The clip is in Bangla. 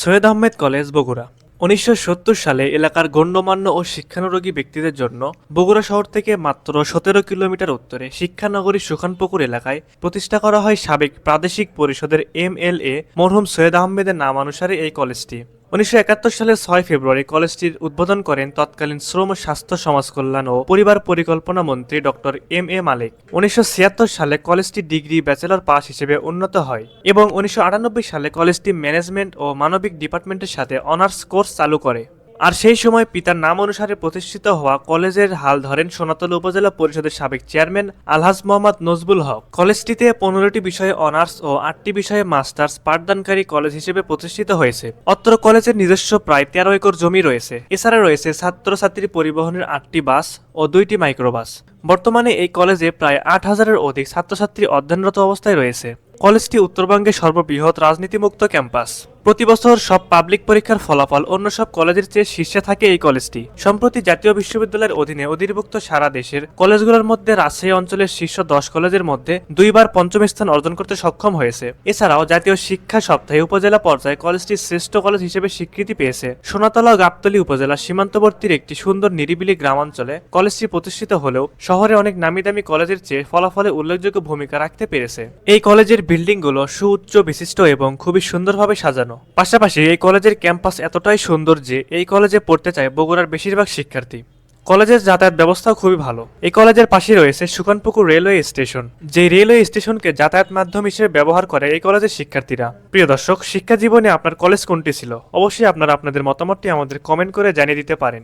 সৈয়দ আহমেদ কলেজ, বগুড়া। উনিশশো সত্তর সালে এলাকার গণ্যমান্য ও শিক্ষানুরোগী ব্যক্তিদের জন্য বগুড়া শহর থেকে মাত্র সতেরো কিলোমিটার উত্তরে শিক্ষানগরী সুখানপুকুর এলাকায় প্রতিষ্ঠা করা হয় সাবেক প্রাদেশিক পরিষদের এম এল এ মরহুম সৈয়দ আহমেদের নামানুসারে এই কলেজটি। উনিশশো একাত্তর সালের ছয় ফেব্রুয়ারি কলেজটির উদ্বোধন করেন তৎকালীন শ্রম স্বাস্থ্য সমাজ কল্যাণ ও পরিবার পরিকল্পনা মন্ত্রী ডক্টর এম এ মালিক। উনিশশো ছিয়াত্তর সালে কলেজটি ডিগ্রি, ব্যাচেলর পাস হিসেবে উন্নত হয় এবং উনিশশো আটানব্বই সালে কলেজটি ম্যানেজমেন্ট ও মানবিক ডিপার্টমেন্টের সাথে অনার্স কোর্স চালু করে। আর সেই সময় পিতার নাম অনুসারে প্রতিষ্ঠিত হওয়া কলেজের হাল ধরেন সোনাতলা উপজেলা পরিষদের সাবেক চেয়ারম্যান আলহাজ মোহাম্মদ নজবুল হক। কলেজটিতে পনেরোটি বিষয়ে অনার্স ও আটটি বিষয়ে মাস্টার্স পাঠদানকারী কলেজ হিসেবে প্রতিষ্ঠিত হয়েছে। অত্র কলেজের নিজস্ব প্রায় তেরো একর জমি রয়েছে। এছাড়া রয়েছে ছাত্রছাত্রী পরিবহনের আটটি বাস ও দুইটি মাইক্রোবাস। বর্তমানে এই কলেজে প্রায় আট হাজারের অধিক ছাত্রছাত্রী অধ্যয়নরত অবস্থায় রয়েছে। কলেজটি উত্তরবঙ্গের সর্ববৃহৎ রাজনীতিমুক্ত ক্যাম্পাস। প্রতি বছর সব পাবলিক পরীক্ষার ফলাফল অন্য সব কলেজের চেয়ে শীর্ষে থাকে এই কলেজটি। সম্প্রতি জাতীয় বিশ্ববিদ্যালয়ের অধীনে অধিভুক্ত সারা দেশের কলেজগুলোর মধ্যে রাজশাহী অঞ্চলের শীর্ষ দশ কলেজের মধ্যে দুইবার পঞ্চম স্থান অর্জন করতে সক্ষম হয়েছে। এছাড়াও জাতীয় শিক্ষা সপ্তাহে উপজেলা পর্যায়ে কলেজটি শ্রেষ্ঠ কলেজ হিসেবে স্বীকৃতি পেয়েছে। সোনাতলা ও গাবতলী উপজেলার সীমান্তবর্তীর একটি সুন্দর নিরিবিলি গ্রামাঞ্চলে কলেজটি প্রতিষ্ঠিত হলেও শহরে অনেক নামি দামি কলেজের চেয়ে ফলাফলে উল্লেখযোগ্য ভূমিকা রাখতে পেরেছে। এই কলেজের বিল্ডিংগুলো সুউচ্চ, বিশিষ্ট এবং খুবই সুন্দরভাবে সাজানো। পাশাপাশি এই কলেজের ক্যাম্পাস এতটাই সুন্দর যে এই কলেজে পড়তে চায় বগুড়ার বেশিরভাগ শিক্ষার্থী। কলেজের যাতায়াত ব্যবস্থাও খুবই ভালো। এই কলেজের পাশে রয়েছে সুকানপুকুর রেলওয়ে স্টেশন যে রেলওয়ে স্টেশনকে যাতায়াত মাধ্যম হিসেবে ব্যবহার করে এই কলেজের শিক্ষার্থীরা। প্রিয় দর্শক শিক্ষা জীবনে আপনার কলেজ কোনটি ছিল? অবশ্যই আপনারা আপনাদের মতামতটি আমাদের কমেন্ট করে জানিয়ে দিতে পারেন।